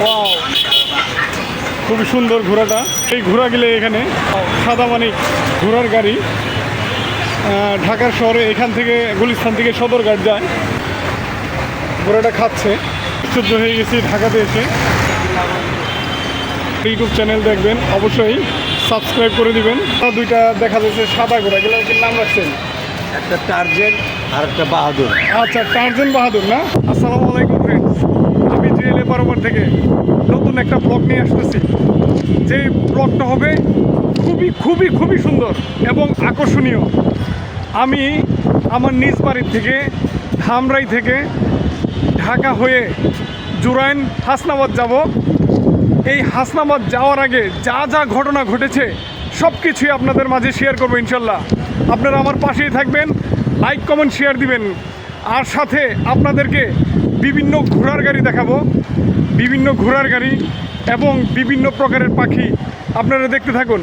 Wow খুবই সুন্দর ঘোড়াটা। এই ঘোড়া গেলে এখানে সাদা মানিক ঘোড়ার গাড়ি ঢাকার শহরে এখান থেকে গুলিস্তান থেকে সদরঘাট যায়। ঘোড়াটা খাচ্ছে। আশ্চর্য হয়ে গেছি ঢাকাতে এসে। ইউটিউব চ্যানেল দেখবেন অবশ্যই সাবস্ক্রাইব করে দিবেন। দুইটা দেখা যাচ্ছে সাদা ঘোড়া গেলে কি নাম রাখছেন? একটা টার্জেন আর একটা বাহাদুর। আচ্ছা টার্জেন বাহাদুর না? আসসালামু আলাইকুম। বারোবার থেকে নতুন একটা ব্লগ নিয়ে আসতেছি। যে ব্লগটা হবে খুবই খুবই খুবই সুন্দর এবং আকর্ষণীয়। আমি আমার নিজ বাড়ির থেকে, ধামরাই থেকে ঢাকা হয়ে জুরাইন হাসনাবাদ যাব। এই হাসনাবাদ যাওয়ার আগে যা যা ঘটনা ঘটেছে সব কিছুই আপনাদের মাঝে শেয়ার করব ইনশাল্লাহ। আপনারা আমার পাশেই থাকবেন লাইক কমেন্ট শেয়ার দিবেন। আর সাথে আপনাদেরকে বিভিন্ন ঘোড়ার গাড়ি দেখাবো। বিভিন্ন ঘোড়ার গাড়ি এবং বিভিন্ন প্রকারের পাখি। আপনারা দেখতে থাকুন।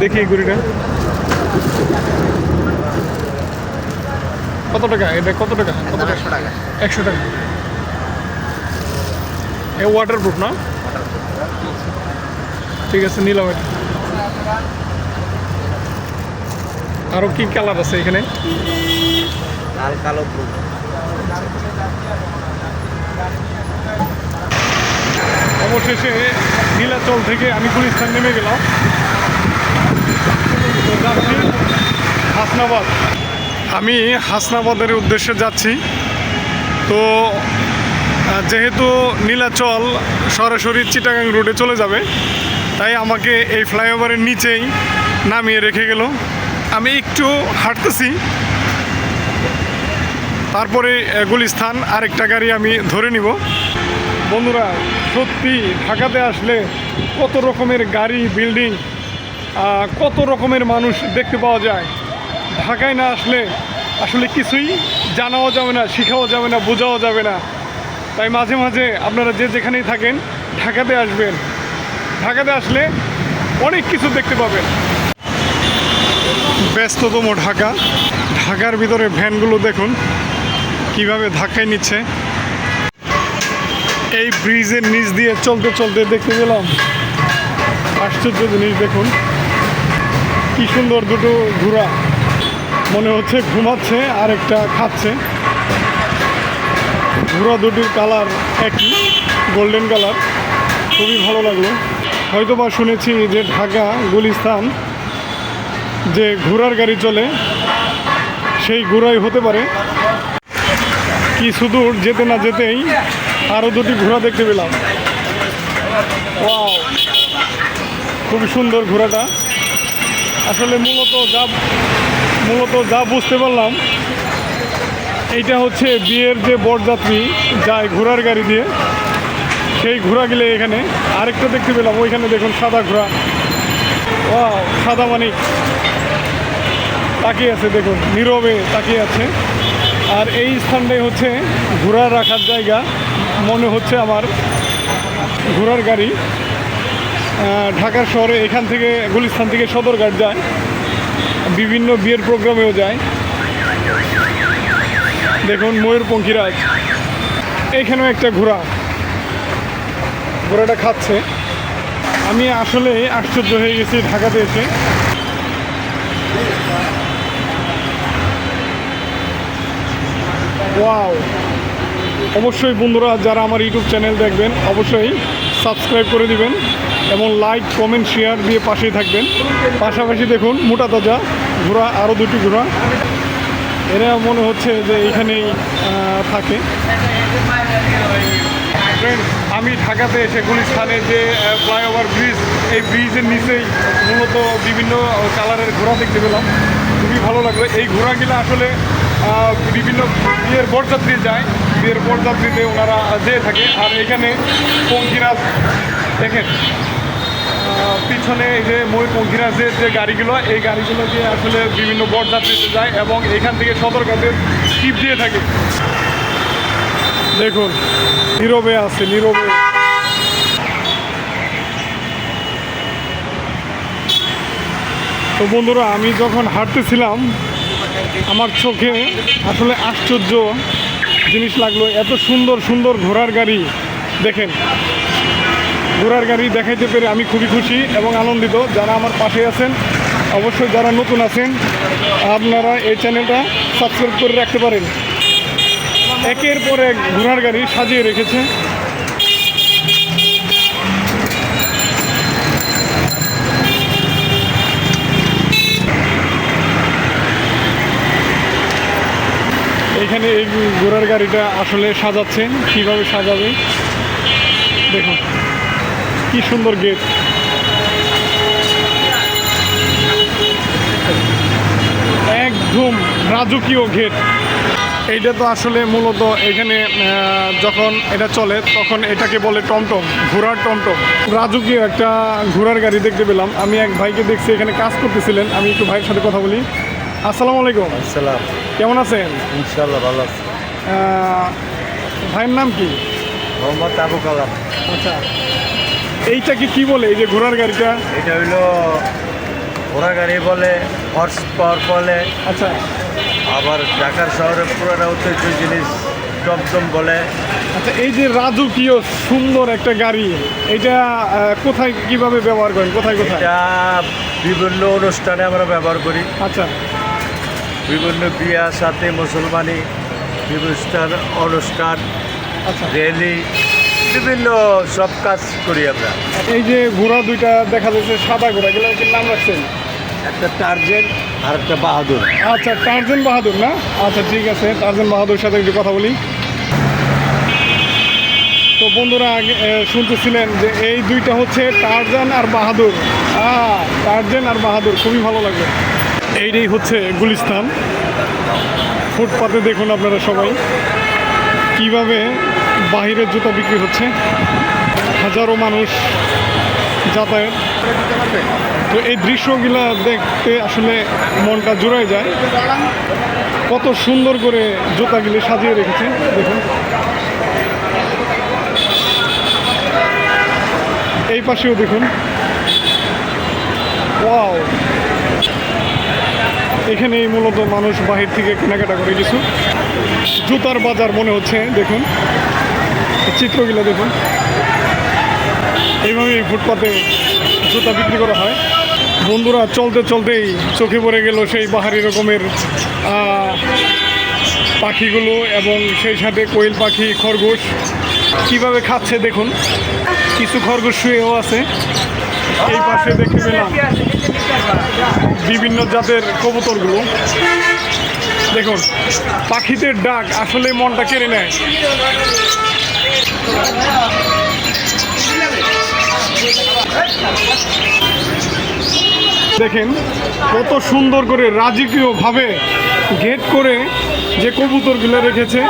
দেখি ঘুড়িটা। কত টাকা? এটা কত টাকা? কত টাকা? একশো টাকা। এ ওয়াটার প্রুফ না? ঠিক আছে নিলাম এটা। আরও কি কালার আছে এখানে? লাল কালো ব্লু অবশেষে নীলাচল থেকে আমি গুলিস্তান নেমে গেলাম। হাসনাবাদ। আমি হাসনাবাদের উদ্দেশ্যে যাচ্ছি। তো যেহেতু নীলাচল সরাসরি চিটাগাং রোডে চলে যাবে তাই আমাকে এই ফ্লাইওভারের নিচেই নামিয়ে রেখে গেল। আমি একটু হাঁটতেছি। তারপরে আহ, গুলিস্তান আরেকটা গাড়ি আমি ধরে নিব। বন্ধুরা সত্যি ঢাকাতে আসলে কত রকমের গাড়ি বিল্ডিং কত রকমের মানুষ দেখতে পাওয়া যায়? ঢাকায় না আসলে আসলে কিছুই জানাও যাবে না, শেখাও যাবে না, বোঝাও যাবে না। তাই মাঝে মাঝে আপনারা যে যেখানেই থাকেন, ঢাকাতে আসবেন। ঢাকাতে আসলে অনেক কিছু দেখতে পাবেন। ব্যস্ততম ঢাকা। ঢাকার ভিতরে ভ্যানগুলো দেখুন, কীভাবে ধাক্কায় নিচ্ছে। এই ব্রিজের নিচ দিয়ে চলতে চলতে দেখতে গেলাম আশ্চর্য জিনিস দেখুন। কি সুন্দর দুটো ঘোড়া মনে হচ্ছে ঘুমাচ্ছে, আর একটা খাচ্ছে। ঘোড়া দুটির কালার একই গোল্ডেন কালার খুবই ভালো লাগল। হয়তো বা শুনেছি যে ঢাকা গুলিস্তান যে ঘোড়ার গাড়ি চলে, সেই ঘোড়াই হতে পারে। কিছু দূর যেতে না যেতেই আরও দুটি ঘোড়া দেখতে পেলাম। খুবই সুন্দর ঘোড়াটা। আসলে মূলত যা মূলত যা বুঝতে পারলাম, এইটা হচ্ছে বিয়ের যে বরযাত্রী যায় ঘোড়ার গাড়ি দিয়ে, সেই ঘোড়া গেলে এখানে আরেকটা দেখতে পেলাম, ওইখানে দেখুন সাদা ঘোড়া। ওয়াও, সাদা মানিক। তাকিয়ে আছে, দেখুন, নীরবে তাকিয়ে আছে। আর এই স্থানটাই হচ্ছে ঘোড়া রাখার জায়গা, মনে হচ্ছে আমার ঘোড়ার গাড়ি। ঢাকার শহরে এখান থেকে গুলিস্তান থেকে সদরঘাট যায়। বিভিন্ন বিয়ের প্রোগ্রামেও যায়। দেখুন ময়ূরপঙ্খীরাজ এইখানেও একটা ঘোড়া। ঘোড়াটা খাচ্ছে। আমি আসলে আশ্চর্য হয়ে গেছি ঢাকাতে এসে। ওয়াও। অবশ্যই বন্ধুরা, যারা আমার ইউটিউব চ্যানেল দেখবেন, অবশ্যই সাবস্ক্রাইব করে দিবেন। এবং লাইক কমেন্ট শেয়ার দিয়ে পাশেই থাকবেন। পাশাপাশি দেখুন, মোটা তাজা ঘোড়া, আরও দুটি ঘোড়া। এরা মনে হচ্ছে যে এখানেই থাকে। আমি ঢাকাতে এসে গুলিস্থানে যে ফ্লাইওভার ব্রিজ, এই ব্রিজের নিচেই মূলত বিভিন্ন কালারের ঘোড়া দেখতে পেলাম। খুবই ভালো লাগল। এই ঘোড়াগুলো আসলে বিভিন্ন বিয়ের বরযাত্রী যায়। বিয়ের বরযাত্রীতে ওনারা যেয়ে থাকে। আর এখানে পঙ্কিরাজ দেখেন পিছনে এই যে ময়ূর পঙ্কিরাজের যে গাড়িগুলো, এই গাড়িগুলো দিয়ে আসলে বিভিন্ন বরযাত্রীতে যায় এবং এখান থেকে সদরঘাটের টিপ দিয়ে থাকে। দেখুন, নীরবে আছে, নীরবে। তো বন্ধুরা, আমি যখন হাঁটতেছিলাম, আমার চোখে আসলে আশ্চর্য জিনিস লাগল। এত সুন্দর সুন্দর ঘোড়ার গাড়ি, দেখেন। ঘোড়ার গাড়ি দেখাইতে পেরে আমি খুবই খুশি এবং আনন্দিত। যারা আমার পাশে আছেন, অবশ্যই যারা নতুন আছেন, আপনারা এই চ্যানেলটা সাবস্ক্রাইব করে রাখতে পারেন। একের পর এক ঘোড়ার গাড়ি সাজিয়ে রেখেছে। এখানে এই ঘোড়ার গাড়িটা আসলে সাজাচ্ছে কীভাবে সাজাবে? দেখুন। কি সুন্দর গেট। একদম রাজকীয় গেট। এইটা তো আসলে মূলত এখানে যখন এটা চলে তখন এটাকে বলে টমটম ঘোড়ার টমটম। রাজকীয় একটা ঘোড়ার গাড়ি দেখতে পেলাম। আমি এক ভাইকে দেখছি এখানে কাজ করতেছিলেন। আমি একটু ভাইয়ের সাথে কথা বলি। আসসালামু আলাইকুম। আসসালাম। কেমন আছেন? ইনশাল্লাহ ভালো আছে। ভাইয়ের নাম কি? মোহাম্মদ আবু কালাম। আচ্ছা। এইটাকে কি বলে? এই যে ঘোড়ার গাড়িটা? এটা হইল ঘোড়া গাড়ি বলে হর্স পাওয়ার বলে। আচ্ছা। আবার ঢাকার শহরে পুরোটা ঐতিহ্য জিনিস টমটম বলে। আচ্ছা এই যে রাজকীয় সুন্দর একটা গাড়ি এটা কোথায় কীভাবে ব্যবহার করেন? কোথায় কোথায়? এটা বিভিন্ন অনুষ্ঠানে আমরা ব্যবহার করি। আচ্ছা। বিভিন্ন বিয়া সাথে মুসলমানি বিভিন্ন অনুষ্ঠান আচ্ছা। র্যালি বিভিন্ন সব কাজ করি আমরা। এই যে ঘোড়া দুইটা দেখা যাচ্ছে সাদা ঘোড়া এগুলো কি নাম রাখছেন? একটা টার্জেন আর একটা বাহাদুর। আচ্ছা টার্জেন বাহাদুর না? আচ্ছা ঠিক আছে টার্জেন বাহাদুর সাথে একটু কথা বলি। তো বন্ধুরা আগে শুনতেছিলেন যে এই দুইটা হচ্ছে টার্জান আর বাহাদুর। হ্যাঁ টার্জেন আর বাহাদুর খুবই ভালো লাগবে এইটাই হচ্ছে গুলিস্তান। ফুটপাতে দেখুন আপনারা সবাই। কীভাবে বাহিরের জুতা বিক্রি হচ্ছে? হাজারো মানুষ যাতায়াত। তো এই দৃশ্যগুলো দেখতে আসলে মনটা জুড়ে যায়। কত সুন্দর করে জুতাগুলি সাজিয়ে রেখেছে, দেখুন। এই পাশেও দেখুন ওয়াও এখানেই মূলত মানুষ বাহির থেকে কেনাকাটা করে কিছু। জুতার বাজার মনে হচ্ছে, দেখুন। চিত্রগুলো দেখুন। এইভাবে এই ফুটপাতে জুতা বিক্রি করা হয়। বন্ধুরা, চলতে চলতেই চোখে পড়ে গেল সেই বাহারি রকমের পাখিগুলো এবং সেই সাথে কোয়েল পাখি, খরগোশ। কীভাবে খাচ্ছে দেখুন। কিছু খরগোশ শুয়েও আছে। এই পাশে দেখতে পেলাম। বিভিন্ন জাতের কবুতরগুলো। দেখুন, পাখিদের ডাক আসলে মনটা কেড়ে নেয়। দেখেন, কত সুন্দর করে রাজকীয়ভাবে গেট করে যে কবুতরগুলো রেখেছে।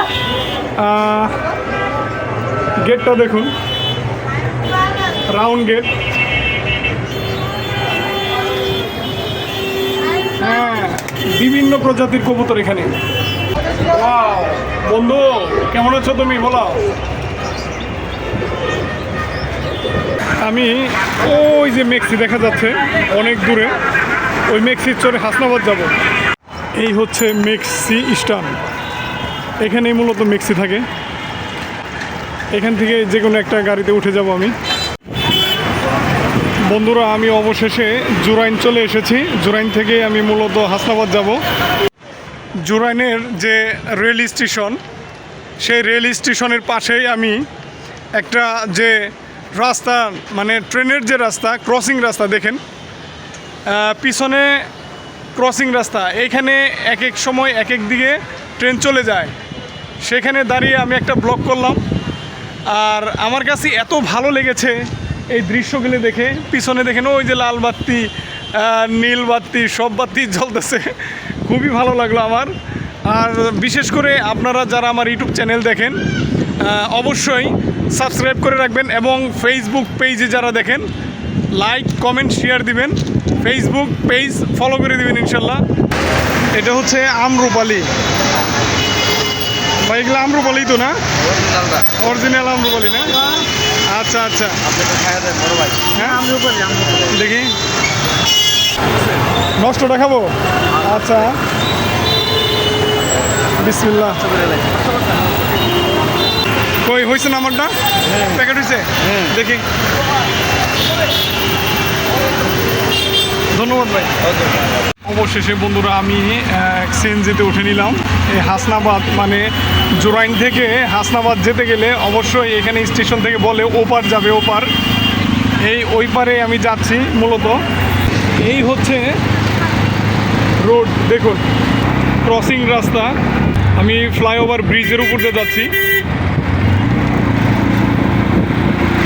গেটটা দেখুন, রাউন্ড গেট। হ্যাঁ বিভিন্ন প্রজাতির কবুতর এখানে। বন্ধু, কেমন আছো তুমি? বলো। আমি ওই যে মেক্সি দেখা যাচ্ছে, অনেক দূরে। ওই মেক্সির চড়ে হাসনাবাদ যাব। এই হচ্ছে মেক্সি স্টান। এখানেই মূলত মেক্সি থাকে। এখান থেকে যে কোনো একটা গাড়িতে উঠে যাব আমি। বন্ধুরা, আমি অবশেষে জুরাইন চলে এসেছি। জুরাইন থেকে আমি মূলত হাসনাবাদ যাব। জুরাইনের যে রেল স্টেশন, সেই রেল স্টেশনের পাশেই আমি একটা যে রাস্তা মানে ট্রেনের যে রাস্তা, ক্রসিং রাস্তা দেখেন পিছনে ক্রসিং রাস্তা। এইখানে এক এক সময় এক এক দিকে ট্রেন চলে যায়। সেখানে দাঁড়িয়ে আমি একটা ব্লগ করলাম। আর আমার কাছে এত ভালো লেগেছে এই দৃশ্যগুলি দেখে পিছনে দেখেন ওই যে লাল বাতি আহ, নীল বাতি সব বাতি জ্বলতেছে। খুবই ভালো লাগল আমার। আর বিশেষ করে আপনারা যারা আমার ইউটিউব চ্যানেল দেখেন অবশ্যই সাবস্ক্রাইব করে রাখবেন এবং ফেসবুক পেজে যারা দেখেন লাইক কমেন্ট শেয়ার দিবেন। ফেসবুক পেজ ফলো করে দিবেন ইনশাল্লাহ। এটা হচ্ছে আমরুপালি। ভাই এগুলো আমরুপালি তো না? অরিজিনাল আমরুপালি না? আচ্ছা আচ্ছা। হ্যাঁ? দেখি। নষ্টটা খাব আচ্ছা। বিসমিল্লাহ। কই হয়েছে না আমারটা? প্যাকেট হয়েছে দেখি। ধন্যবাদ ভাই। অবশেষে বন্ধুরা আমি সিএনজিতে উঠে নিলাম। এই হাসনাবাদ মানে জোরাইন থেকে হাসনাবাদ যেতে গেলে অবশ্যই এখানে স্টেশন থেকে বলে ওপার যাবে, ওপার। এই ওই পারে আমি যাচ্ছি মূলত। এই হচ্ছে রোড, দেখুন, ক্রসিং রাস্তা। আমি ফ্লাইওভার ব্রিজের উপর দিয়ে যাচ্ছি।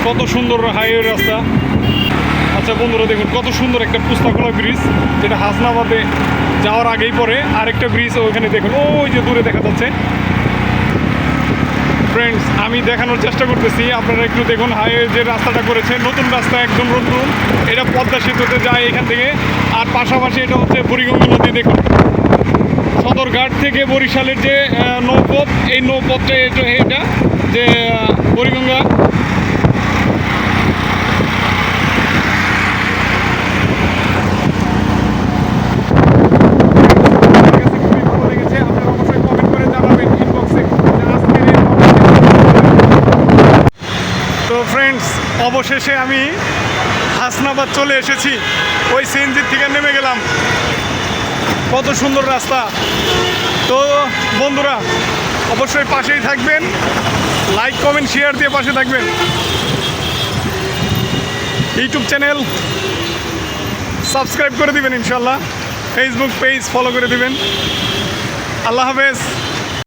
কত সুন্দর হাইওয়ে রাস্তা। আচ্ছা বন্ধুরা দেখুন, কত সুন্দর একটা পুস্তাকলা ব্রিজ যেটা হাসনাবাদে যাওয়ার আগেই পরে। আরেকটা ব্রিজ ওইখানে দেখুন, ওই যে দূরে দেখা যাচ্ছে। ফ্রেন্ডস আমি দেখানোর চেষ্টা করতেছি, আপনারা একটু দেখুন হাইওয়ে যে রাস্তাটা করেছে, নতুন রাস্তা, একদম নতুন এটা পদ্মা সেতুতে যায় এখান থেকে। আর পাশাপাশি এটা হচ্ছে বুড়িগঙ্গা নদী, দেখুন। সদরঘাট থেকে বরিশালের যে নৌপথ, এই নৌপথটা এটা যে বুড়িগঙ্গা আমার কাছে খুবই ভালো লেগেছে আপনারা অবশ্যই কমেন্ট করে জানাবেন ইনবক্সে যে আজকের এই তো ফ্রেন্ডস অবশেষে আমি হাসনাবাদ চলে এসেছি। ওই সিএনজির থেকে নেমে গেলাম। কত সুন্দর রাস্তা। তো বন্ধুরা, অবশ্যই পাশেই থাকবেন। লাইক কমেন্ট শেয়ার দিয়ে পাশে থাকবেন। ইউটিউব চ্যানেল সাবস্ক্রাইব করে দিবেন ইনশাল্লাহ ফেসবুক পেজ ফলো করে দিবেন। আল্লাহ হাফেজ।